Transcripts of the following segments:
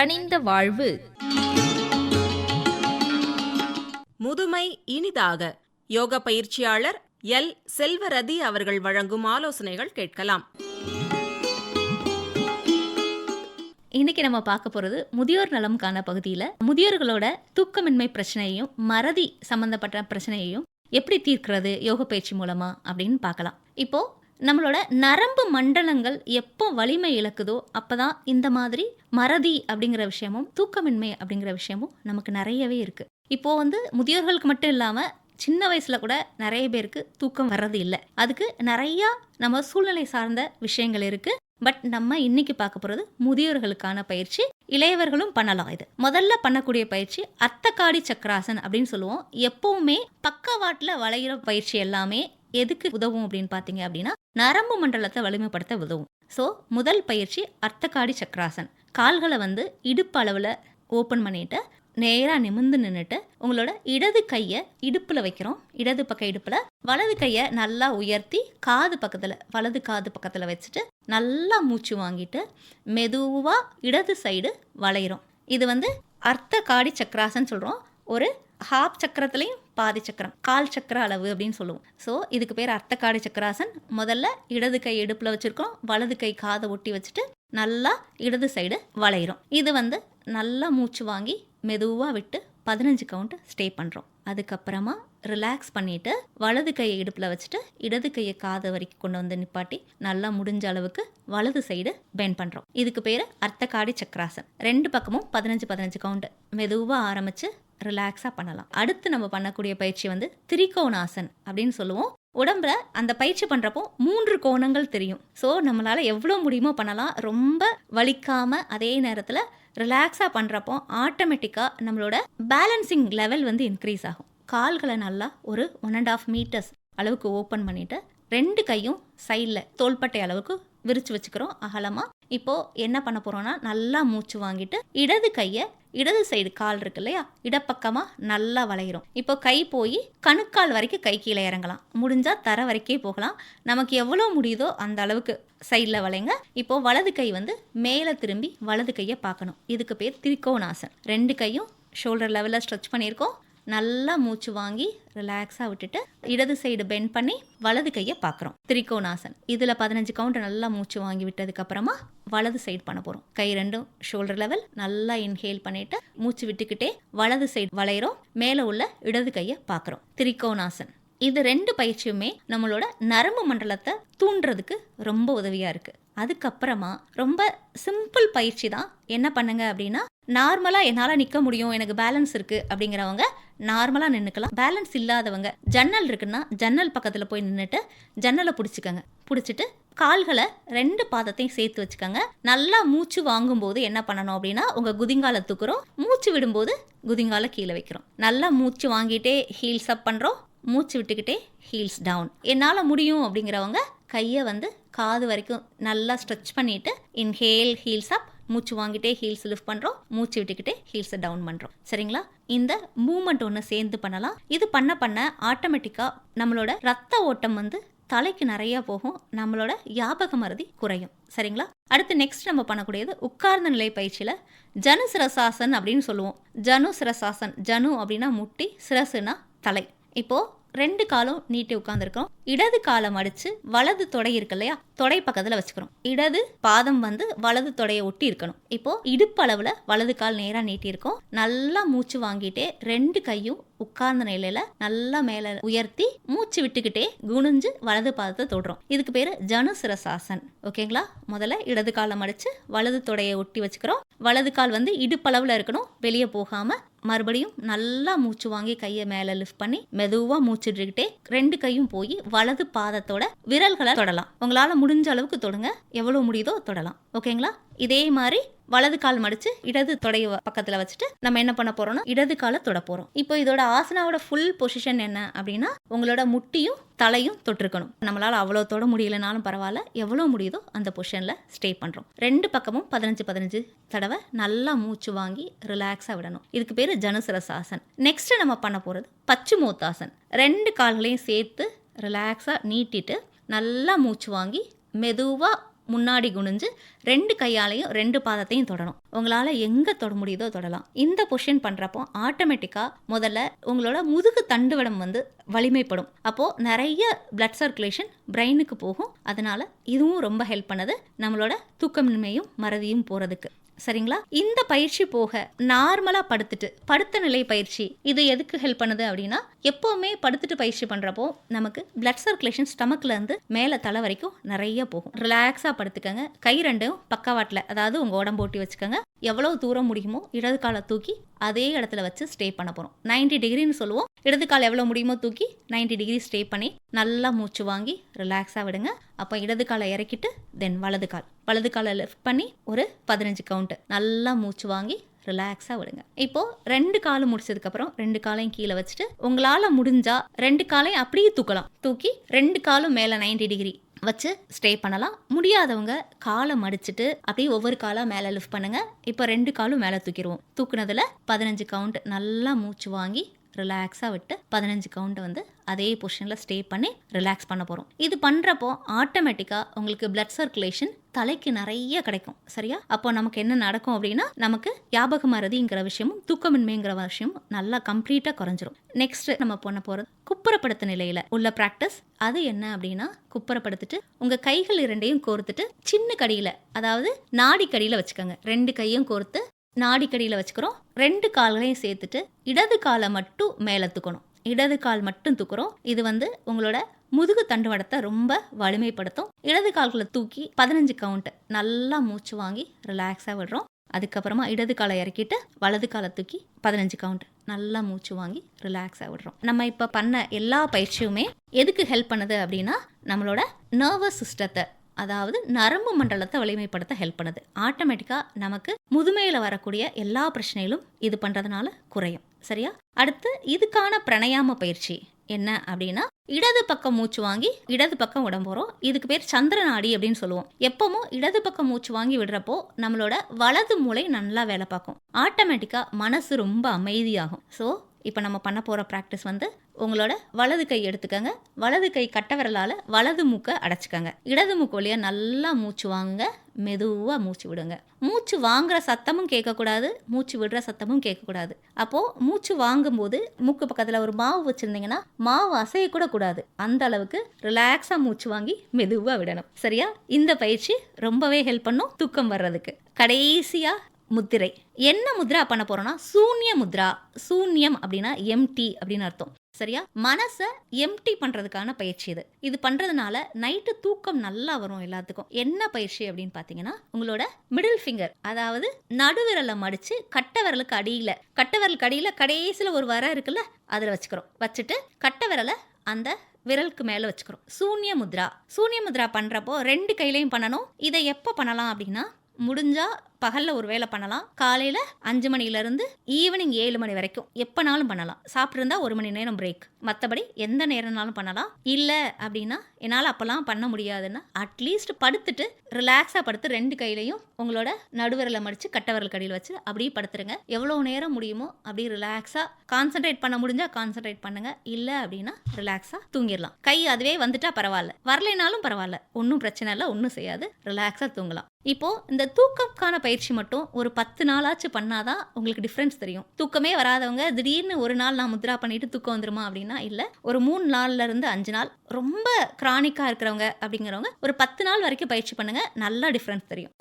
கனிந்த வாழ்வு. முதுமை இனிதாக. யோக பயிற்சியாளர் எல். செல்வரதி அவர்கள் வழங்கும் ஆலோசனைகள் கேட்கலாம். இன்னைக்கு நம்ம பார்க்க போகிறது முதியோர் நலம்கான பகுதியில் முதியோர்களோட தூக்கமின்மை பிரச்சனையையும் மறதி சம்பந்தப்பட்ட பிரச்சனையையும் எப்படி தீர்க்கிறது யோக பயிற்சி மூலமா அப்படின்னு பார்க்கலாம். இப்போ நம்மளோட நரம்பு மண்டலங்கள் எப்போ வலிமை இழக்குதோ அப்பதான் இந்த மாதிரி மறதி அப்படிங்கிற விஷயமும் தூக்கமின்மை அப்படிங்கிற விஷயமும் நமக்கு நிறையவே இருக்குது இப்போ வந்து முதியோர்களுக்கு மட்டும் இல்லாமல் சின்ன வயசில் கூட நிறைய பேருக்கு தூக்கம் வர்றது இல்லை. அதுக்கு நிறையா நம்ம சூழ்நிலை சார்ந்த விஷயங்கள் இருக்குது பட் நம்ம இன்னைக்கு பார்க்க போகிறது முதியோர்களுக்கான பயிற்சி இளையவர்களும் பண்ணலாம் இது. முதல்ல பண்ணக்கூடிய பயிற்சி அர்த்தக்காடி சக்கராசன் அப்படின்னு சொல்லுவோம். எப்பவுமே பக்கவாட்டில் வளையிற பயிற்சி எல்லாமே எதுக்கு உதவும் அப்படின்னு பார்த்தீங்க அப்படின்னா நரம்பு மண்டலத்தை வலிமைப்படுத்த உதவும். ஸோ முதல் பயிற்சி அர்த்தக்காடி சக்கராசன். கால்களை வந்து இடுப்பு அளவில் ஓப்பன் பண்ணிட்டு நேராக நிமிர்ந்து நின்றுட்டு உங்களோட இடது கையை இடுப்பில் வைக்கிறோம். இடது பக்க இடுப்பில் வலது கையை நல்லா உயர்த்தி காது பக்கத்தில் வலது காது பக்கத்தில் வச்சுட்டு நல்லா மூச்சு வாங்கிட்டு மெதுவாக இடது சைடு வளையிறோம். இது வந்து அர்த்த காடி சக்கராசன் சொல்கிறோம் ஒரு ஹாப் சக்கரத்துலேயும் பாதி சக்கரம் கால் சக்கர அளவு அப்படின்னு சொல்லுவோம். ஸோ இதுக்கு பேர் அர்த்தக்காடு சக்கராசன். முதல்ல இடது கை இடுப்பில் வச்சுருக்கோம். வலது கை காதை ஒட்டி வச்சுட்டு நல்லா இடது சைடு வளையிறோம். இது வந்து நல்லா மூச்சு வாங்கி மெதுவாக விட்டு பதினஞ்சு கவுண்ட் ஸ்டே பண்ணுறோம் அதுக்கப்புறமா ரிலாக்ஸ் பண்ணிவிட்டு வலது கையை இடுப்பில் வச்சுட்டு இடது கையை காது வரைக்கும் கொண்டு வந்து நிப்பாட்டி நல்லா முடிஞ்ச அளவுக்கு வலது சைடு பெண்ட் பண்ணுறோம் இதுக்கு பேர் அர்த்தக்காடி சக்கராசன். ரெண்டு பக்கமும் பதினஞ்சு பதினஞ்சு கவுண்ட் மெதுவாக ஆரம்பித்து ரிலாக்ஸாக பண்ணலாம். அடுத்து நம்ம பண்ணக்கூடிய பயிற்சி வந்து திரிகோணாசன் அப்படின்னு சொல்லுவோம். உடம்புல அந்த பயிற்சி பண்ணுறப்போ மூன்று கோணங்கள் தெரியும். ஸோ நம்மளால் எவ்வளோ முடியுமோ பண்ணலாம். ரொம்ப வலிக்காமல் அதே நேரத்தில் ரிலாக்ஸாக பண்ணுறப்போ ஆட்டோமேட்டிக்காக நம்மளோட பேலன்சிங் லெவல் வந்து இன்க்ரீஸ் ஆகும். கால்களை நல்லா ஒரு ஒன் அண்ட் ஆஃப் மீட்டர்ஸ் அளவுக்கு ஓப்பன் பண்ணிவிட்டு ரெண்டு கையும் சைடில் தோள்பட்டை அளவுக்கு விரித்து வச்சுக்கிறோம். அகலமாக இப்போது என்ன பண்ண போகிறோன்னா நல்லா மூச்சு வாங்கிட்டு இடது கையை இடது சைடு கால் இருக்கு இல்லையா? இடப்பக்கமாக நல்லா வளையிறோம். இப்போ கை போய் கணுக்கால் வரைக்கும் கை கீழே இறங்கலாம். முடிஞ்சால் தர வரைக்கே போகலாம். நமக்கு எவ்வளோ முடியுதோ அந்த அளவுக்கு சைடில் வளைங்க. இப்போது வலது கை வந்து மேலே திரும்பி வலது கையை பார்க்கணும். இதுக்கு பேர் திரிகோணாசன் ரெண்டு கையும் ஷோல்டர் லெவலில் ஸ்ட்ரெச் பண்ணியிருக்கோம். நல்லா மூச்சு வாங்கி ரிலாக்ஸாக விட்டுட்டு இடது சைடு பெண்ட் பண்ணி வலது கையை பார்க்குறோம். திரிகோணாசன். இதில் பதினஞ்சு கவுண்ட் நல்லா மூச்சு வாங்கி விட்டதுக்கப்புறமா வலது சைடு பண்ண போகிறோம் கை ரெண்டும் ஷோல்டர் லெவல் நல்லா இன்ஹேல் பண்ணிட்டு மூச்சு விட்டுக்கிட்டே வலது சைடு வளையிறோம். மேலே உள்ள இடது கையை பார்க்குறோம். திரிகோணாசன். இது ரெண்டு பயிற்சியுமே நம்மளோட நரம்பு மண்டலத்தை தூண்டுறதுக்கு ரொம்ப உதவியாக இருக்குது அதுக்கப்புறமா ரொம்ப சிம்பிள் பயிற்சி தான். என்ன பண்ணுங்க அப்படின்னா நார்மலாக என்னால் நிற்க முடியும் எனக்கு பேலன்ஸ் இருக்குது அப்படிங்கிறவங்க நார்மலாக நின்றுக்கலாம் பேலன்ஸ் இல்லாதவங்க ஜன்னல் இருக்குன்னா ஜன்னல் பக்கத்தில் போய் நின்றுட்டு ஜன்னலை பிடிச்சிக்கோங்க. பிடிச்சிட்டு கால்களை ரெண்டு பாதத்தையும் சேர்த்து வச்சுக்கோங்க. நல்லா மூச்சு வாங்கும்போது என்ன பண்ணணும் அப்படின்னா உங்கள் குதிங்கால தூக்குறோம். மூச்சு விடும்போது குதிங்கால கீழே வைக்கிறோம். நல்லா மூச்சு வாங்கிட்டே ஹீல்ஸ் அப் பண்ணுறோம் மூச்சு விட்டுக்கிட்டே ஹீல்ஸ் டவுன் என்னால் முடியும் அப்படிங்கிறவங்க கையை வந்து காது வரைக்கும் நல்லா ஸ்ட்ரெச் பண்ணிவிட்டு இன்ஹேல் ஹீல்ஸ் அப் மூச்சு வாங்கிட்டே ஹீல்ஸ் லிஃப்ட் பண்ணுறோம் மூச்சு விட்டுக்கிட்டே ஹீல்ஸை டவுன் பண்ணுறோம் சரிங்களா? இந்த மூமெண்ட் ஒன்று சேர்ந்து பண்ணலாம். இது பண்ண பண்ண ஆட்டோமேட்டிக்காக நம்மளோட ரத்த ஓட்டம் வந்து தலைக்கு நிறையா போகும். நம்மளோட ஞாபக மருதி குறையும். சரிங்களா? அடுத்து நெக்ஸ்ட் நம்ம பண்ணக்கூடியது உட்கார்ந்த நிலை பயிற்சியில் ஜனு சிரசாசன் அப்படின்னு சொல்லுவோம். ஜனு சிரசாசன். ஜனு அப்படின்னா முட்டி சிரசுனா தலை. இப்போது ரெண்டு காலும் நீட்டி உட்காந்துருக்கோம் இடது காலம் அடிச்சு வலது தொடை இருக்கு இல்லையா? தொடை பக்கத்தில் வச்சுக்கிறோம் இடது பாதம் வந்து வலது தொடையை ஒட்டி இருக்கணும். இப்போ இடுப்பளவில் வலது கால் நேராக நீட்டி இருக்கோம் நல்லா மூச்சு வாங்கிட்டே ரெண்டு கையும் உட்கார்ந்த நிலையில நல்லா மேலே உயர்த்தி மூச்சு விட்டுக்கிட்டே குனிஞ்சு வலது பாதத்தை தொடுறோம். இதுக்கு பேர் ஜனுசிரசாசன். ஓகேங்களா? முதல்ல இடது காலம் அடிச்சு வலது தொடையை ஒட்டி வச்சுக்கிறோம். வலது கால் வந்து இடுப்பளவில் இருக்கணும். வெளியே போகாமல் மறுபடியும் நல்லா மூச்சு வாங்கி கையை மேலே லிஃப்ட் பண்ணி மெதுவாக மூச்சுட்டுக்கிட்டே ரெண்டு கையும் போய் வலது பாதத்தோட விரல்களை தொடலாம். உங்களால் முடிஞ்ச அளவுக்கு தொடுங்க. எவ்வளோ முடியுதோ தொடலாம். ஓகேங்களா? இதே மாதிரி வலது கால் மடிச்சு இடது தொடைய பக்கத்தில் வச்சுட்டு நம்ம என்ன பண்ண போறோம்னா இடது காலை தொட போறோம். இப்போ இதோட ஆசனாவோட ஃபுல் பொசிஷன் என்ன அப்படின்னா உங்களோட முட்டியும் தலையும் தொட்டிருக்கணும். நம்மளால அவ்வளோ தொட முடியலனாலும் பரவாயில்ல. எவ்வளோ முடியுதோ அந்த பொசிஷனில் ஸ்டே பண்ணுறோம் ரெண்டு பக்கமும் பதினஞ்சு பதினஞ்சு தடவை நல்லா மூச்சு வாங்கி ரிலாக்ஸாக விடணும். இதுக்கு பேர் ஜனுசரசாசன். நெக்ஸ்ட் நம்ம பண்ண போகிறது பச்சுமோத்தாசன். ரெண்டு கால்களையும் சேர்த்து ரிலாக்ஸாக நீட்டிட்டு நல்லா மூச்சு வாங்கி மெதுவாக முன்னாடி குனிஞ்சு ரெண்டு கையாலையும் ரெண்டு பாதத்தையும் தொடணும். உங்களால் எங்கே தொட முடியுதோ தொடலாம். இந்த பொஷன் பண்ணுறப்போ ஆட்டோமேட்டிக்காக முதல்ல உங்களோட முதுகு தண்டுவடம் வந்து வலிமைப்படும். அப்போது நிறைய பிளட் சர்க்குலேஷன் பிரெயினுக்கு போகும். அதனால் இதுவும் ரொம்ப ஹெல்ப் பண்ணுது நம்மளோட தூக்கமின்மையும் மறதியும் போகிறதுக்கு சரிங்களா? இந்த பயிற்சி போக நார்மலாக படுத்துட்டு படுத்த நிலை பயிற்சி இது எதுக்கு ஹெல்ப் பண்ணுது அப்படின்னா எப்போவுமே படுத்துட்டு பயிற்சி பண்ணுறப்போ நமக்கு பிளட் சர்க்குலேஷன் ஸ்டமக்ல இருந்து மேலே தலை வரைக்கும் நிறைய போகும். ரிலாக்ஸாக படுத்துக்கங்க. கை ரெண்டும் பக்கவாட்டில் அதாவது உங்கள் உடம்பு ஓட்டி வச்சுக்கோங்க. எவ்வளோ தூரம் முடியுமோ இடது காலை தூக்கி அதே இடத்துல வச்சு ஸ்டே பண்ண போகிறோம் 90 டிகிரின்னு சொல்லுவோம். இடது கால் எவ்வளோ முடியுமோ தூக்கி 90 டிகிரி ஸ்டே பண்ணி நல்லா மூச்சு வாங்கி ரிலாக்ஸாக விடுங்க. அப்போ இடது காலை இறக்கிட்டு தென் வலது கால். வலது காலை லெஃப்ட் பண்ணி ஒரு பதினஞ்சு கவுண்ட்டு நல்லா மூச்சு வாங்கி ரிலாக்ஸாக விடுங்க. இப்போ ரெண்டு காலும் முடிச்சதுக்கப்புறம் ரெண்டு காலையும் கீழே வச்சுட்டு உங்களால் முடிஞ்சால் ரெண்டு காலையும் அப்படியே தூக்கலாம். தூக்கி ரெண்டு காலும் மேலே 90 டிகிரி வச்சு ஸ்டே பண்ணலாம். முடியாதவங்க காலை மடிச்சுட்டு அப்படியே ஒவ்வொரு காலாக மேலே லிஃப்ட் பண்ணுங்க. இப்போ ரெண்டு காலும் மேலே தூக்கிடுவோம். தூக்குனதில் பதினஞ்சு கவுண்ட் நல்லா மூச்சு வாங்கி ரிலாக்ஸாக விட்டு பதினஞ்சு கவுண்ட் வந்து அதே பொசிஷனில் ஸ்டே பண்ணி ரிலாக்ஸ் பண்ண போகிறோம் இது பண்ணுறப்போ ஆட்டோமேட்டிக்காக உங்களுக்கு பிளட் சர்க்குலேஷன் தலைக்கு நிறைய கிடைக்கும். சரியா? அப்போ நமக்கு என்ன நடக்கும் அப்படின்னா நமக்கு ஞாபக மறதிங்கிற விஷயமும் தூக்கமின்மைங்கிற விஷயமும் நல்லா கம்ப்ளீட்டாக குறைஞ்சிரும். நெக்ஸ்ட் நம்ம பண்ண போகிறது குப்புறப்படுத்த நிலையில் உள்ள ப்ராக்டிஸ் அது என்ன அப்படின்னா குப்புறப்படுத்திட்டு உங்கள் கைகள் இரண்டையும் கோர்த்துட்டு சின்ன கடியில் அதாவது நாடி கடியில் வச்சுக்கோங்க. ரெண்டு கையும் கோர்த்து நாடிக்கடியில் வச்சுக்கிறோம். ரெண்டு கால்களையும் சேர்த்துட்டு இடது காலை மட்டும் மேலே தூக்கணும். இடது கால் மட்டும் தூக்குறோம். இது வந்து உங்களோட முதுகு தண்டுவடத்தை ரொம்ப வலிமைப்படுத்தும். இடது கால்களை தூக்கி பதினஞ்சு கவுண்ட் நல்லா மூச்சு வாங்கி ரிலாக்ஸாக விடுறோம். அதுக்கப்புறமா இடது காலை இறக்கிட்டு வலது காலை தூக்கி பதினஞ்சு கவுண்ட் நல்லா மூச்சு வாங்கி ரிலாக்ஸாக விடுறோம். நம்ம இப்போ பண்ண எல்லா பயிற்சியுமே எதுக்கு ஹெல்ப் பண்ணுது அப்படின்னா நம்மளோட நர்வஸ் சிஸ்டத்தை அதாவது நரம்பு மண்டலத்தை வலிமைப்படுத்த ஹெல்ப் பண்ணுது. ஆட்டோமேட்டிக்காக நமக்கு முதுமையில் வரக்கூடிய எல்லா பிரச்சனைகளும் இது பண்ணுறதுனால குறையும். சரியா? அடுத்து இதுக்கான பிரணயாம பயிற்சி என்ன அப்படின்னா இடது பக்கம் மூச்சு வாங்கி இடது பக்கம் விட இதுக்கு பேர் சந்திர நாடி அப்படின்னு சொல்லுவோம். எப்பவும் இடது பக்கம் மூச்சு வாங்கி விடுறப்போ நம்மளோட வலது மூளை நல்லா வேலை பார்க்கும். ஆட்டோமேட்டிக்காக மனசு ரொம்ப அமைதியாகும். ஸோ இப்போ நம்ம பண்ண போகிற ப்ராக்டிஸ் வந்து உங்களோட வலது கை எடுத்துக்கங்க. வலது கை கட்ட விரலால் வலது மூக்கை அடைச்சிக்கங்க. இடது மூக்கு வழியாக நல்லா மூச்சு வாங்க மெதுவாக மூச்சு விடுங்க. மூச்சு வாங்குற சத்தமும் கேட்கக்கூடாது. மூச்சு விடுற சத்தமும் கேட்கக்கூடாது. அப்போது மூச்சு வாங்கும்போது மூக்கு பக்கத்தில் ஒரு மாவு வச்சுருந்தீங்கன்னா மாவு அசையக்கூட கூடாது அந்த அளவுக்கு ரிலாக்ஸாக மூச்சு வாங்கி மெதுவாக விடணும். சரியா? இந்த பயிற்சி ரொம்பவே ஹெல்ப் பண்ணும் தூக்கம் வர்றதுக்கு. கடைசியாக முத்திரை. என்ன முத்ரா பண்ண போறோம்னா சூன்ய முத்ரா. சூன்யம் அப்படின்னா எம்டி அப்படின்னு அர்த்தம். சரியா? மனசை எம்டி பண்ணுறதுக்கான பயிற்சி இது. இது பண்ணுறதுனால நைட்டு தூக்கம் நல்லா வரும் எல்லாத்துக்கும். என்ன பயிற்சி அப்படின்னு பார்த்தீங்கன்னா உங்களோட மிடில் ஃபிங்கர் அதாவது நடுவிரலை மடித்து கட்ட விரலுக்கு அடியில். கட்ட விரலுக்கு அடியில் கடைசியில் ஒரு வர இருக்குல்ல அதில் வச்சுக்கிறோம். வச்சுட்டு கட்ட விரலை அந்த விரலுக்கு மேலே வச்சுக்கிறோம். சூன்ய முத்ரா. சூன்ய முத்ரா பண்ணுறப்போ ரெண்டு கையிலையும் பண்ணணும். இதை எப்போ பண்ணலாம் அப்படின்னா முடிஞ்சால் பகலில் ஒரு வேலை பண்ணலாம். காலையில் அஞ்சு மணிலேருந்து ஈவினிங் ஏழு மணி வரைக்கும் எப்போனாலும் பண்ணலாம். சாப்பிட்ருந்தா ஒரு மணி நேரம் பிரேக் மற்றபடி எந்த நேரம்னாலும் பண்ணலாம். இல்லை அப்படின்னா என்னால் அப்போல்லாம் பண்ண முடியாதுன்னா அட்லீஸ்ட் படுத்துட்டு ரிலாக்ஸாக படுத்து ரெண்டு கையிலையும் உங்களோட நடுவரலை மடித்து கட்டவரல் கடியில் வச்சு அப்படியே படுத்துருங்க. எவ்வளோ நேரம் முடியுமோ அப்படியே ரிலாக்ஸாக கான்சென்ட்ரேட் பண்ண முடிஞ்சால் கான்சென்ட்ரேட் பண்ணுங்க. இல்லை அப்படின்னா ரிலாக்ஸாக தூங்கிடலாம். கை அதுவே வந்துட்டா பரவாயில்ல. வரலைனாலும் பரவாயில்ல. ஒன்றும் பிரச்சனை இல்லை ஒன்றும் செய்யாது. ரிலாக்ஸாக தூங்கலாம். இப்போ இந்த தூக்கம்கான பயிற்சி மட்டும் ஒரு பத்து நாளாச்சு பண்ணாதான் உங்களுக்கு டிஃப்ரென்ஸ் தெரியும். தூக்கமே வராதவங்க திடீர்னு ஒரு நாள் நான் முத்ரா பண்ணிட்டு தூக்கம் வந்துருமா அப்படின்னா இல்லை. ஒரு மூணு நாள்ல இருந்து அஞ்சு நாள் ரொம்ப கிரானிக்கா இருக்கிறவங்க அப்படிங்கிறவங்க ஒரு பத்து நாள் வரைக்கும் பயிற்சி பண்ணுங்க நல்லா டிஃப்ரென்ஸ் தெரியும்.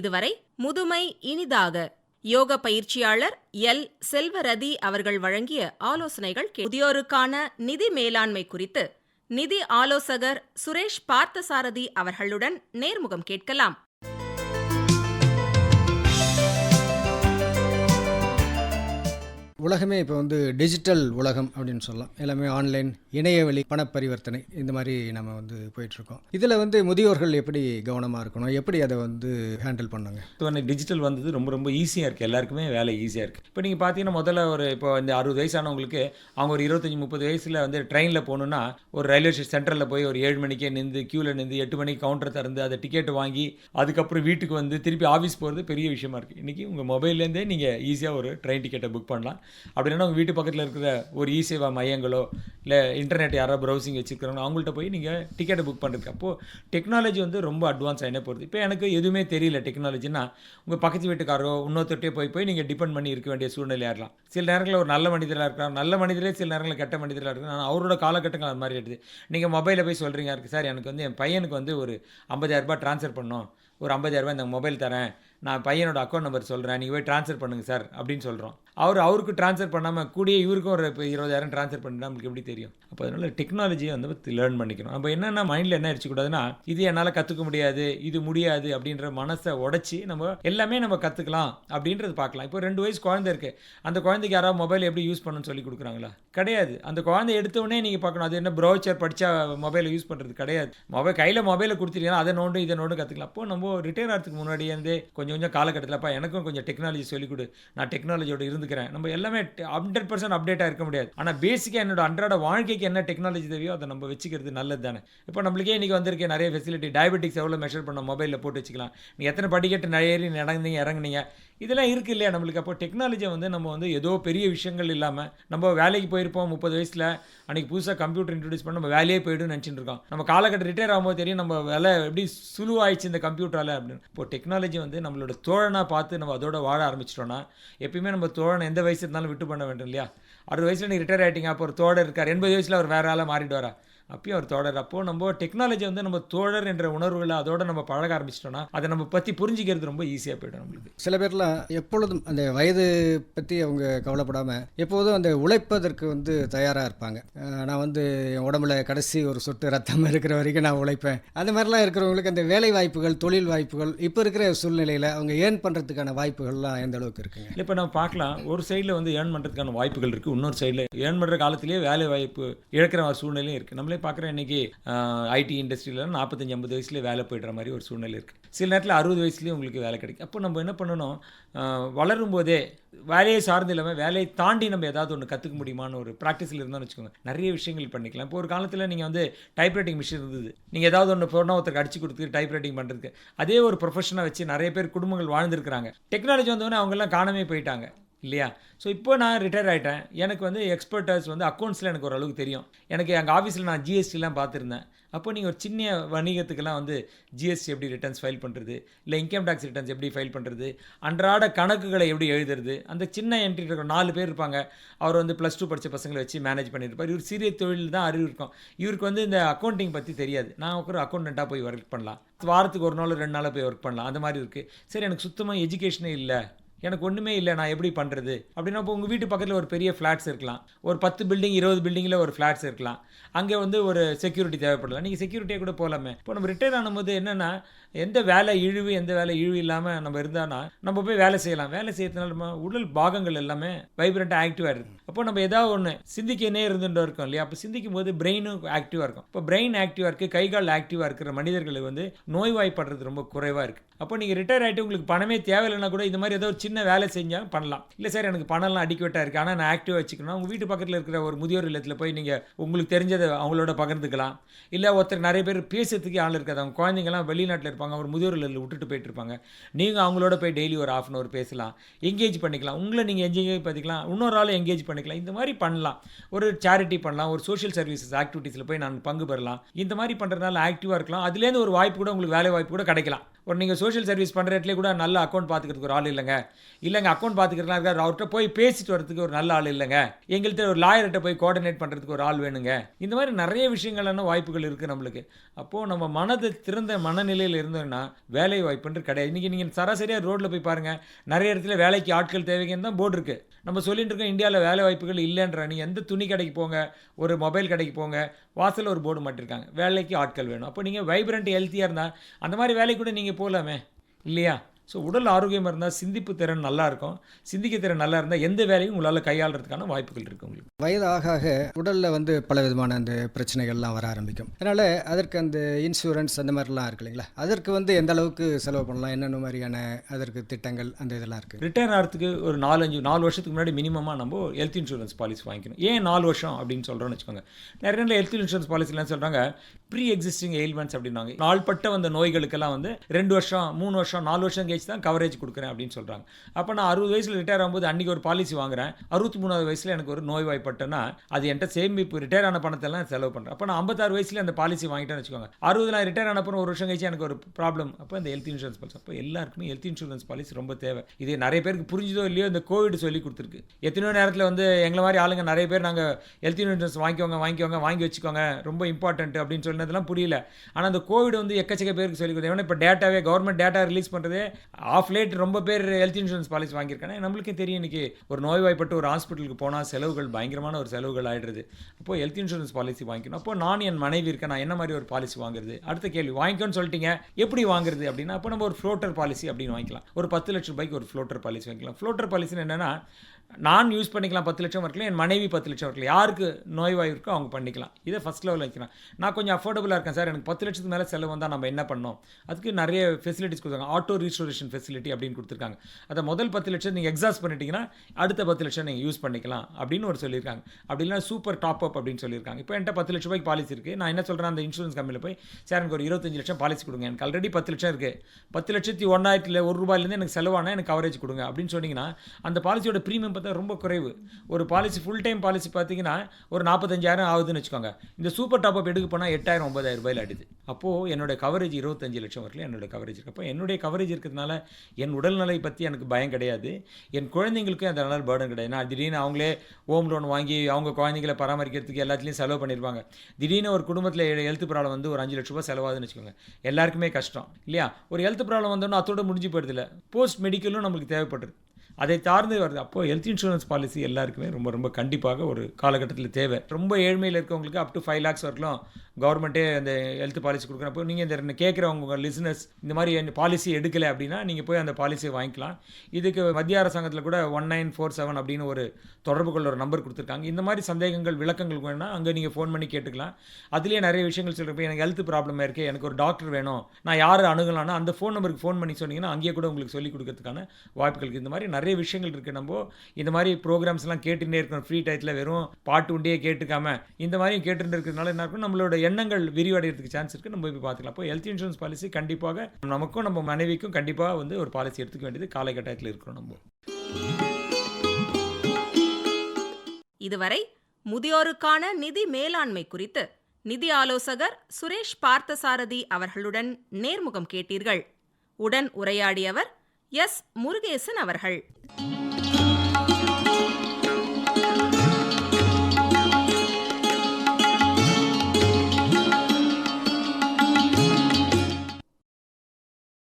இதுவரை முதுமை இனிதாக யோக பயிற்சியாளர் எல். செல்வரதி அவர்கள் வழங்கிய ஆலோசனைகள் முதியோருக்கான நிதி மேலாண்மை குறித்து நிதி ஆலோசகர் சுரேஷ் பார்த்தசாரதி அவர்களுடன் நேர்முகம் கேட்கலாம். உலகமே இப்போ வந்து டிஜிட்டல் உலகம் அப்படின்னு சொல்லலாம். எல்லாமே ஆன்லைன் இணையவழி பண பரிவர்த்தனை இந்த மாதிரி நம்ம வந்து போயிட்டுருக்கோம். இதில் வந்து முதியோர்கள் எப்படி கவனமாக இருக்கணும்? எப்படி அதை வந்து ஹேண்டில் பண்ணுங்க? இப்போ டிஜிட்டல் வந்தது ரொம்ப ரொம்ப ஈஸியாக இருக்குது எல்லாருக்குமே வேலை ஈஸியாக இருக்குது இப்போ நீங்கள் பார்த்தீங்கன்னா முதல்ல ஒரு இப்போ இந்த அறுபது வயசானவங்களுக்கு அவங்க ஒரு இருபத்தஞ்சி முப்பது வயசில் வந்து ட்ரெயினில் போகணுன்னா ஒரு ரயில்வே ஸ்டேஷன் சென்டரில் போய் ஒரு ஏழு மணிக்கே நின்று க்யூவில் நின்று எட்டு மணிக்கு கவுண்டர் திறந்து அதை டிக்கெட் வாங்கி அதுக்கப்புறம் வீட்டுக்கு வந்து திருப்பி ஆஃபீஸ் போகிறது பெரிய விஷயமா இருக்குது இன்றைக்கி உங்கள் மொபைல்லேருந்தே நீங்கள் ஈஸியாக ஒரு ட்ரெயின் டிக்கெட்டை புக் பண்ணலாம். அப்படி இல்லைன்னா உங்கள் வீட்டு பக்கத்தில் இருக்கிற ஒரு இ சேவா மையங்களோ இல்லை இன்டர்நெட் யாராவது ப்ரௌசிங் வச்சுருக்கிறவங்க அவங்கள்ட்ட போய் நீங்கள் டிக்கெட்டை புக் பண்ணுறதுக்கு அப்போது டெக்னாலஜி வந்து ரொம்ப அட்வான்ஸ் ஆகினே போகுது? இப்போ எனக்கு எதுவுமே தெரியல டெக்னாலஜினா உங்கள் பக்கத்து வீட்டுக்காரோ இன்னொருத்தட்டே போய் போய் நீங்கள் டிபெண்ட் பண்ணி இருக்க வேண்டிய சூழ்நிலையாக இருக்கலாம். சில நேரங்களில் ஒரு நல்ல மனிதராக இருக்கலாம். நல்ல மனிதரே சில நேரங்களில் கெட்ட மனிதராக இருக்கலாம். ஆனால் அவரோட காலகட்டங்கள் அது மாதிரி ஆகிடுது நீங்கள் மொபைலில் போய் சொல்கிறீங்க இருக்குது சார் எனக்கு வந்து என் பையனுக்கு வந்து ஒரு 50000 ரூபாய் ட்ரான்ஸ்ஃபர் பண்ணோம் ஒரு 50000 ரூபாய் இந்த மொபைல் தரேன். நான் பையனோட அக்கௌண்ட் நம்பர் சொல்கிறேன் நீங்கள் போய் ட்ரான்ஸ்ஃபர் பண்ணுங்கள் சார் அப்படின்னு சொல்கிறோம் அவர் அவருக்கு ட்ரான்ஸ்ஃபர் பண்ணாமல் கூடிய இவருக்கும் ஒரு இப்போ இருபதாயிரம் ட்ரான்ஸ்ஃபர் பண்ணிட்டா நம்மளுக்கு எப்படி தெரியும்? அப்போ அதனால் டெக்னாலஜியை வந்து லேர்ன் பண்ணிக்கணும். நம்ம என்னென்ன மைண்டில் என்ன அடிச்சுக்கூடாதுன்னா இது என்னால் கற்றுக்க முடியாது இது முடியாது அப்படின்ற மனசை உடச்சி நம்ம எல்லாமே நம்ம கற்றுக்கலாம் அப்படின்றது பார்க்கலாம். இப்போ ரெண்டு வயசு குழந்தை இருக்குது அந்த குழந்தைக்கு யாராவது மொபைல் எப்படி யூஸ் பண்ணணும்னு சொல்லி கொடுக்குறாங்களா? கிடையாது. அந்த குழந்தை எடுத்தவொடனே நீங்கள் பார்க்கணும். அது என்ன ப்ரௌச்சர் படித்தா மொபைலை யூஸ் பண்ணுறது கிடையாது. மொபைல் கையில் மொபைலை கொடுத்துட்டீங்கன்னா அதை நோண்டு இதை நோண்டு கற்றுக்கலாம் அப்போ நம்ம ரிட்டையர் ஆகிறதுக்கு முன்னாடியே வந்து கொஞ்சம் கொஞ்சம் காலகட்டத்தில்ப்பா எனக்கும் கொஞ்சம் டெக்னாலஜி சொல்லிக் கொடு. நான் டெக்னாலஜியோட இருந்துக்கிறேன். நம்ம எல்லாமே ஹண்ட்ரட் பர்சன்ட் அப்டேட்டாக இருக்க முடியாது. ஆனால் பேசிக்காக என்னோட அன்றாட வாழ்க்கைக்கு என்ன டெக்னாலஜி தேவையோ அதை நம்ம வச்சுக்கிறது நல்லது தானே. இப்போ நம்மளுக்கே இன்றைக்கி வந்திருக்கேன் நிறைய ஃபெசிலிட்டி டயபெட்டிக்ஸ் எவ்வளோ மெஷர் பண்ண மொபைலில் போட்டு வச்சுக்கலாம். நீங்கள் எத்தனை படிக்கட்டு ஏறி நடந்தீங்க இறங்குனீங்க இதெல்லாம் இருக்கு இல்லையா நம்மளுக்கு? அப்போ டெக்னாலஜியை வந்து நம்ம வந்து ஏதோ பெரிய விஷயங்கள் இல்லாமல் நம்ம வேலைக்கு போயிருப்போம் முப்பது வயசில் அன்றைக்கி புதுசாக கம்ப்யூட்டர் இன்ட்ரடியூஸ் பண்ண நம்ம வேலையே போய்டுன்னு நினச்சிட்டு இருக்கோம். நம்ம காலகட்டம் ரிட்டையர் ஆகும்போது தெரியும் நம்ம வேலை எப்படி சுலுவாயிடுச்சு இந்த கம்ப்யூட்டரால் அப்படின்னு. இப்போ டெக்னாலஜி வந்து நம்மளோட தோழனாக பார்த்து நம்ம அதோட வாழ ஆரம்பிச்சிட்டோம்னா எப்பயுமே நம்ம தோழனை எந்த வயசு இருந்தாலும் விட்டு பண்ண வேண்டும் இல்லையா? அறுபது வயசில் நீங்கள் ரிட்டையர் ஆகிட்டீங்க அப்போ ஒரு தோழர் இருக்கார் எண்பது வயசில் அவர் வேறு ஆளாக மாறிடுவாரா? அப்பயும் அவர் தோழர். அப்போது நம்ம டெக்னாலஜி வந்து நம்ம தோழர் என்ற உணர்வுகளை அதோட நம்ம பழக ஆரம்பிச்சிட்டோம்னா அதை நம்ம பற்றி புரிஞ்சிக்கிறது ரொம்ப ஈஸியாக போய்டும் நம்மளுக்கு. சில பேர்லாம் எப்பொழுதும் அந்த வயது பற்றி அவங்க கவலைப்படாமல் எப்போதும் அந்த உழைப்பதற்கு வந்து தயாராக இருப்பாங்க. நான் வந்து என் உடம்புல கடைசி ஒரு சொட்டு ரத்தம் இருக்கிற வரைக்கும் நான் உழைப்பேன். அந்த மாதிரிலாம் இருக்கிறவங்களுக்கு அந்த வேலை வாய்ப்புகள் தொழில் வாய்ப்புகள் இப்போ இருக்கிற சூழ்நிலையில் அவங்க ஏர்ன் பண்ணுறதுக்கான வாய்ப்புகள்லாம் எந்த அளவுக்கு இருக்குங்க? இப்போ நம்ம பார்க்கலாம். ஒரு சைடில் வந்து ஏர்ன் பண்ணுறதுக்கான வாய்ப்புகள் இருக்குது இன்னொரு சைடில் ஏர்ன் பண்ணுற காலத்திலேயே வேலை வாய்ப்பு இழக்கிற ஒரு சூழ்நிலையும் இருக்குது நம்மளே பார்க்குறோம் இன்றைக்கி ஐடி இண்டஸ்ட்ரியிலலாம் நாற்பத்தஞ்சு ஐம்பது வயசுலேயே வேலை போய்ட்ற மாதிரி ஒரு சூழ்நிலை இருக்குது சில நேரத்தில் அறுபது வயசுலேயும் உங்களுக்கு வேலை கிடைக்கும். அப்போ நம்ம என்ன பண்ணணும்? வளரும் போதே வேலையை சார்ந்து இல்லாமல் வேலையை தாண்டி நம்ம ஏதாவது ஒன்று கற்றுக்க முடியுமான்னு ஒரு ப்ராக்டிஸில் இருந்தோம்னு வச்சுக்கோங்க. நிறைய விஷயங்கள் பண்ணிக்கலாம். இப்போ ஒரு காலத்தில் நீங்கள் வந்து டைப்ரைட்டிங் மிஷின் இருந்தது. நீங்கள் ஏதாவது ஒன்று போனால் ஒருத்தருக்கு அடிச்சு கொடுத்து டைப்ரைட்டிங் பண்ணுறதுக்கு அதே ஒரு ப்ரொஃபஷனாக வச்சு நிறைய பேர் குடும்பங்கள் வாழ்ந்துருக்கிறாங்க. டெக்னாலஜி வந்தவொடனே அவங்கெல்லாம் காணாமே போயிட்டாங்க. இல்லையா? ஸோ இப்போ நான் ரிட்டையர் ஆகிட்டேன் எனக்கு வந்து எக்ஸ்பர்ட்டர்ஸ் வந்து அக்கௌண்ட்ஸில் எனக்கு ஓரளவுக்கு தெரியும். எனக்கு எங்கள் ஆஃபீஸில் நான் ஜிஎஸ்டிலாம் பார்த்துருந்தேன். அப்போ நீங்கள் ஒரு சின்ன வணிகத்துக்கெல்லாம் வந்து ஜிஎஸ்டி எப்படி ரிட்டர்ன்ஸ் ஃபைல் பண்ணுறது இல்லை இன்கம் டேக்ஸ் ரிட்டர்ன்ஸ் எப்படி ஃபைல் பண்ணுறது அன்றாட கணக்குகளை எப்படி எழுதுறது? அந்த சின்ன என்ட்ரி இருக்கிற நாலு பேர் இருப்பாங்க. அவர் வந்து ப்ளஸ் டூ படித்த பசங்களை வச்சு மேனேஜ் பண்ணியிருப்பார் இவர் சிறிய தொழில் தான் அறிவு இருக்கும். இவருக்கு வந்து இந்த அக்கௌண்டிங் பற்றி தெரியாது. நான் ஒரு அக்கௌண்டண்ட்டாக போய் ஒர்க் பண்ணலாம். வாரத்துக்கு ஒரு நாள் ரெண்டு நாளாக போய் ஒர்க் பண்ணலாம். அந்த மாதிரி இருக்குது சரி எனக்கு சுத்தமாக எஜுகேஷனே இல்லை. எனக்கு ஒன்றுமே இல்லை நான் எப்படி பண்ணுறது அப்படின்னா இப்போ உங்கள் வீட்டு பக்கத்தில் ஒரு பெரிய ஃப்ளாட்ஸ் இருக்கலாம். ஒரு பத்து பில்டிங் இருபது பில்டிங்கில் ஒரு ஃப்ளாட்ஸ் இருக்கலாம். அங்கே வந்து ஒரு செக்யூரிட்டி தேவைப்படலாம் நீங்கள் செக்யூரிட்டியாக கூட போகலாமே இப்போ நம்ம ரிட்டையர் ஆனும்போது என்னென்னா எந்த வேலை இழிவு எந்த வேலை இழிவு இல்லாமல் நம்ம இருந்தானா நம்ம போய் வேலை செய்யலாம். வேலை செய்யறதுனால நம்ம உடல் பாகங்கள் எல்லாமே வைப்ரண்ட்டாக ஆக்டிவாக இருக்குது அப்போ நம்ம ஏதாவது ஒன்று சிந்திக்கனே இருந்துட்டு இருக்கோம் இல்லையா? அப்போ சிந்திக்கும் போது பிரெயினும் ஆக்டிவாக இருக்கும். இப்போ பிரெயின் ஆக்டிவாக இருக்குது கை கால் ஆக்டிவாக இருக்கிற மனிதர்களுக்கு வந்து நோய்வாய்ப்படுறது ரொம்ப குறைவாக இருக்குது அப்போ நீங்கள் ரிட்டையர் ஆகிட்டு உங்களுக்கு பணமே தேவையில்லைன்னா கூட இந்த மாதிரி ஏதோ ஒரு சின்ன வேலை செஞ்சால் பண்ணலாம். இல்லை சார் எனக்கு பணம்லாம் அடிக்கவேட்டாக இருக்குது ஆனால் நான் ஆக்டிவாக வச்சுக்கணும் உங்கள் வீட்டு பக்கத்தில் இருக்கிற ஒரு முதியோர் இல்லத்தில் போய் நீங்கள் உங்களுக்கு தெரிஞ்சதை அவங்களோட பகிர்ந்துக்கலாம். இல்லை ஒருத்தர் நிறைய பேர் பேசுறதுக்கே ஆள் இருக்காது. அவங்க குழந்தைங்கலாம் வெளிநாட்டில் இருப்பாங்க ஒரு முதியோர் இல்லத்தில் விட்டுட்டு போயிட்டு இருப்பாங்க நீங்கள் அவங்களோட போய் டெய்லி ஒரு ஆஃப் அன் அவர் பேசலாம் எங்கேஜ் பண்ணிக்கலாம். உங்களை நீங்கள் எங்கேஜ் பண்ணிக்கலாம் இன்னொரு ஆள் எங்கேஜ் பண்ணிக்கலாம். இந்த மாதிரி பண்ணலாம். ஒரு சேரிட்டி பண்ணலாம் ஒரு சோஷியல் சர்வீசஸ் ஆக்டிவிட்டீஸில் போய் நான் பங்கு பெறலாம். இந்த மாதிரி பண்ணுறதுனால ஆக்டிவாக இருக்கலாம். அதுலேருந்து ஒரு வாய்ப்பு கூட உங்களுக்கு வேலை வாய்ப்பு கூட கிடைக்கலாம். ஒரு நீங்கள் சோஷியல் சர்வீஸ் பண்ணுற இடத்துல கூட நல்ல அக்கௌண்ட் பார்த்துக்கிறதுக்கு ஒரு ஆள் இல்லைங்க. இல்லைங்க அக்கௌண்ட் பார்த்துக்கிறதுலாம் இருக்கார் அவர்கிட்ட போய் பேசிட்டு வரதுக்கு ஒரு நல்ல ஆள் இல்லைங்க. எங்கள்கிட்ட ஒரு லாயர்கிட்ட போய் கோஆர்டினேட் பண்ணுறதுக்கு ஒரு ஆள் வேணுங்க. இந்த மாதிரி நிறைய விஷயங்களான வாய்ப்புகள் இருக்குது நம்மளுக்கு. அப்போது நம்ம மனது திறந்த மனநிலையில் இருந்ததுன்னா வேலை வாய்ப்புன்றது கிடையாது. இன்றைக்கி நீங்கள் சராசரியாக ரோட்டில் போய் பாருங்கள் நிறைய இடத்துல வேலைக்கு ஆட்கள் தேவைங்கன்னு தான் போர்டு இருக்குது நம்ம சொல்லிட்டு இருக்கோம் இந்தியாவில் வேலை வாய்ப்புகள் இல்லைன்ற நீ எந்த துணி கடைக்கு போங்க ஒரு மொபைல் கடைக்கு போங்க வாசலில் ஒரு போர்டு மாட்டிருக்காங்க வேலைக்கு ஆட்கள் வேணும். அப்போ நீங்கள் வைப்ரண்ட் ஹெல்த்தியாக இருந்தால் அந்த மாதிரி வேலைக்கு கூட நீங்கள் போகலாமே இல்லையா? ஸோ உடல் ஆரோக்கியமாக இருந்தால் சிந்திப்பு திறன் நல்லா இருக்கும். சிந்திக்க திறன் நல்லா இருந்தால் எந்த வேலையும் உங்களால் கையாளுறதுக்கான வாய்ப்புகள் இருக்குது உங்களுக்கு. வயது ஆக ஆக உடலில் வந்து பல விதமான அந்த பிரச்சனைகள்லாம் வர ஆரம்பிக்கும். அதனால் அதற்கு அந்த இன்சூரன்ஸ் அந்த மாதிரிலாம் இருக்கு இல்லைங்களா? அதற்கு வந்து எந்த அளவுக்கு செலவு பண்ணலாம்? என்னென்ன மாதிரியான அதற்கு திட்டங்கள் அந்த இதெல்லாம் இருக்குது ரிட்டையர் ஆகிறதுக்கு ஒரு நாலஞ்சு நாலு வருஷத்துக்கு முன்னாடி மினிமமாக நம்ம ஹெல்த் இன்சூரன்ஸ் பாலிசி வாங்கிக்கணும். ஏன் நாலு வருஷம் அப்படின்னு சொல்கிறோன்னு வச்சுக்கோங்க. நிறைய ஹெல்த் இன்சூரன்ஸ் பாலிசிலாம் சொல்கிறாங்க ப்ரீ எக்ஸிஸ்டிங் எயில்மெண்ட்ஸ் அப்படின்னாங்க. நாள்பட்ட வந்த நோய்களுக்கெல்லாம் வந்து ரெண்டு வருஷம் மூணு வருஷம் நாலு வருஷம் கழிச்சு தான் கவரேஜ் கொடுக்குறேன் அப்படின்னு சொல்கிறாங்க அப்போ நான் அறுபது வயசில் ரிட்டையர் ஆகும்போது அன்றைக்கி ஒரு பாலிசி வாங்குறேன். அறுபத்தி மூணாவது வயசில் எனக்கு ஒரு நோய்வாய்ப்பட்டேன்னா அது என்கிட்ட சேமிப்பு ரிட்டையர் ஆன பணத்தெல்லாம் செலவு பண்ணுறேன் அப்போ நான் ஐம்பத்தாறு வயசில் அந்த பாலிசி வாங்கிட்டேன்னு வச்சுக்கோங்க. அறுபது நான் ரிட்டையர் ஆன ஒரு வருஷம் கழிச்சு எனக்கு ஒரு ப்ராப்ளம் அப்போ இந்த ஹெல்த் இன்சூரன்ஸ் பாலிசி அப்போ எல்லாருக்குமே ஹெல்த் இன்சூரன்ஸ் பாலிசி ரொம்ப தேவை. இது நிறைய பேருக்கு புரிஞ்சுதோ இல்லையோ இந்த கோவிட் சொல்லி கொடுத்துருக்கு. எத்தனையோ நேரத்தில் வந்து எங்களை மாதிரி ஆளுங்க நிறைய பேர் நாங்கள் ஹெல்த் இன்சூரன்ஸ் வாங்கிக்கோங்க வாங்கிக்கோங்க வாங்கி வச்சுக்கோங்க ரொம்ப இம்பார்ட்டன்ட் அப்படின்னு சொல்லி சொன்னதெல்லாம் புரியல. ஆனால் அந்த கோவிட் வந்து எக்கச்சக்க பேருக்கு சொல்லி கொடுத்தது. ஏன்னா இப்போ டேட்டாவே கவர்மெண்ட் டேட்டா ரிலீஸ் பண்ணுறதே ஆஃப் லேட் ரொம்ப பேர் ஹெல்த் இன்சூரன்ஸ் பாலிசி வாங்கியிருக்காங்க. நம்மளுக்கே தெரியும் இன்னைக்கு ஒரு நோய்வாய்ப்பட்டு ஒரு ஹாஸ்பிட்டலுக்கு போனால் செலவுகள் பயங்கரமான ஒரு செலவுகள் ஆயிடுறது. அப்போ ஹெல்த் இன்சூரன்ஸ் பாலிசி வாங்கிக்கணும். அப்போ நான் என் மனைவி இருக்கேன். நான் என்ன மாதிரி ஒரு பாலிசி வாங்குறது? அடுத்த கேள்வி வாங்கிக்கோன்னு சொல்லிட்டீங்க. எப்படி வாங்குறது அப்படின்னா அப்போ நம்ம ஒரு ஃப்ளோட்டர் பாலிசி அப்படின்னு வாங்கிக்கலாம். ஒரு பத்து லட்சம் ரூபாய்க்கு ஒரு ஃப்ளோட்டர் பாலிசி வாங்கிக்கலாம். ஃப்ளோட்டர் பாலிசின்னு என்னன்னா நான் யூஸ் பண்ணிக்கலாம் பத்து லட்சம் இருக்கலாம் என் மனைவி பத்து லட்சம் இருக்கலாம் யாருக்கு நோய்வாய் இருக்கோ அவங்க பண்ணிக்கலாம். இதை ஃபஸ்ட் லெவலில் வைக்கலாம். நான் கொஞ்சம் அஃபோர்டபுளாக இருக்கேன் சார். எனக்கு பத்து லட்சத்துக்கு மேலே செலவு வந்தால் நம்ம என்ன பண்ணோம் அதுக்கு நிறைய ஃபெசிலிட்டிஸ் கொடுத்தாங்க. ஆட்டோ ரீஸ்டோரேஷன் ஃபெசிலிட்டி அப்படின்னு கொடுத்துருக்காங்க. அதை முதல் பத்து லட்சம் நீங்கள் எக்ஸாஸ்ட் பண்ணிட்டீங்கன்னா அடுத்த பத்து லட்சம் நீங்கள் யூஸ் பண்ணிக்கலாம் அப்படின்னு ஒரு சொல்லியிருக்காங்க. அப்படி இல்லைனா சூப்பர் டாப் அப் அப்படின்னு சொல்லியிருக்காங்க. இப்போ என்கிட்ட பத்து லட்ச ரூபாய்க்கு பாலிசி இருக்குது நான் என்ன சொல்கிறேன் அந்த இன்சூரன்ஸ் கம்பெனியில் போய் சார் எனக்கு ஒரு இருபத்தஞ்சு லட்சம் பாலிசி கொடுங்க. எனக்கு ஆல்ரெடி பத்து லட்சம் இருக்குது பத்து லட்சத்தி ஒன்றாயிரத்தில் ஒரு ரூபாயிலேருந்து எனக்கு செலவானா? எனக்கு கவரேஜ் கொடுங்க. அப்படின்னு சொன்னீங்கன்னா அந்த பாலிசியோட ப்ரீமியம் பார்த்தா ரொம்ப குறைவு. ஒரு பாலிசி ஃபுல் டைம் பாலிசி பார்த்தீங்கன்னா ஒரு நாற்பத்தஞ்சாயிரம் ஆகுதுன்னு வச்சுக்கோங்க. இந்த சூப்பர் டாப் அப் எடுக்க போனால் எட்டாயிரம் ஒன்பதாயிரம் ரூபாயில் ஆடுது அப்போது என்னோட கவரேஜ் இருபத்தஞ்சு லட்சம் வரல என்னோட கவரேஜ் இருக்குது அப்போ என்னுடைய கவரேஜ் இருக்கிறதுனால என் உடல்நிலை பற்றி எனக்கு பயம் கிடையாது. என் குழந்தைங்களுக்கும் அதனால் பேர்டன் கிடையாது. நான் திடீர்னு அவங்களே ஹோம் லோன் வாங்கி அவங்க குழந்தைங்களை பராமரிக்கிறதுக்கு எல்லாத்துலேயும் செலவு பண்ணியிருப்பாங்க திடீர்னு ஒரு குடும்பத்தில் ஹெல்த் ப்ராப்ளம் வந்து ஒரு அஞ்சு லட்ச ரூபா செலவாகுதுன்னு வச்சுக்கோங்க. எல்லாருக்குமே கஷ்டம் இல்லையா? ஒரு ஹெல்த் ப்ராப்ளம் வந்தோன்னா அதோட முடிஞ்சு போயிடுதில்ல. போஸ்ட் மெடிக்கலும் நம்மளுக்கு தேவைப்படுது. அதை சார்ந்து வருது. அப்போது ஹெல்த் இன்சூரன்ஸ் பாலிசி எல்லாருக்குமே ரொம்ப ரொம்ப கண்டிப்பாக ஒரு காலகட்டத்தில் தேவை. ரொம்ப ஏழ்மையில் இருக்கவங்களுக்கு அப் டு ஃபைவ் லேக்ஸ் வரைக்கும் கவர்மெண்ட்டே அந்த ஹெல்த் பாலிசி கொடுக்குறப்போ நீங்கள் இந்த கேட்குறவங்க உங்கள் லிசனஸ் இந்த மாதிரி பாலிசி எடுக்கலை அப்படின்னா நீங்கள் போய் அந்த பாலிசியை வாங்கிக்கலாம். இதுக்கு மத்திய அரசாங்கத்தில் கூட ஒன் நைன் ஃபோர் செவன் அப்படின்னு ஒரு தொடர்பு கொள்ள ஒரு நம்பர் கொடுத்துருக்காங்க. இந்த மாதிரி சந்தேகங்கள் விளக்கங்கள் வேணும்னா அங்கே நீங்கள் ஃபோன் பண்ணி கேட்டுக்கலாம். அதுலேயே நிறைய விஷயங்கள் சொல்கிறப்ப எனக்கு ஹெல்த் ப்ராப்ளம் இருக்குது எனக்கு ஒரு டாக்டர் வேணும் நான் யார் அணுகலாம்னா அந்த ஃபோன் நம்பருக்கு ஃபோன் பண்ணி சொன்னீங்கன்னா அங்கேயே கூட உங்களுக்கு சொல்லிக் கொடுக்கறதுக்கான வாய்ப்புகள் இந்த மாதிரி நிறைய நிறைய விஷயங்கள் இருக்குது நம்ம இந்த மாதிரி ப்ரோக்ராம்ஸ்லாம் கேட்டுட்டே இருக்கணும். ஃப்ரீ டயத்தில் வெறும் பாட்டு உண்டியே கேட்டுக்காம இந்த மாதிரியும் கேட்டுட்டு இருக்கிறதுனால என்ன இருக்கும் நம்மளோட எண்ணங்கள் விரிவடைகிறதுக்கு சான்ஸ் இருக்குது நம்ம போய் பார்த்துக்கலாம். அப்போ ஹெல்த் இன்சூரன்ஸ் பாலிசி கண்டிப்பாக நமக்கும் நம்ம மனைவிக்கும் கண்டிப்பாக வந்து ஒரு பாலிசி எடுத்துக்க வேண்டியது காலகட்டத்தில் இருக்கிறோம் நம்ம. இதுவரை முதியோருக்கான நிதி மேலாண்மை குறித்து நிதி ஆலோசகர் சுரேஷ் பார்த்தசாரதி அவர்களுடன் நேர்முகம் கேட்டீர்கள். உடன் உரையாடியவர் எஸ். முருகேசன் அவர்கள்.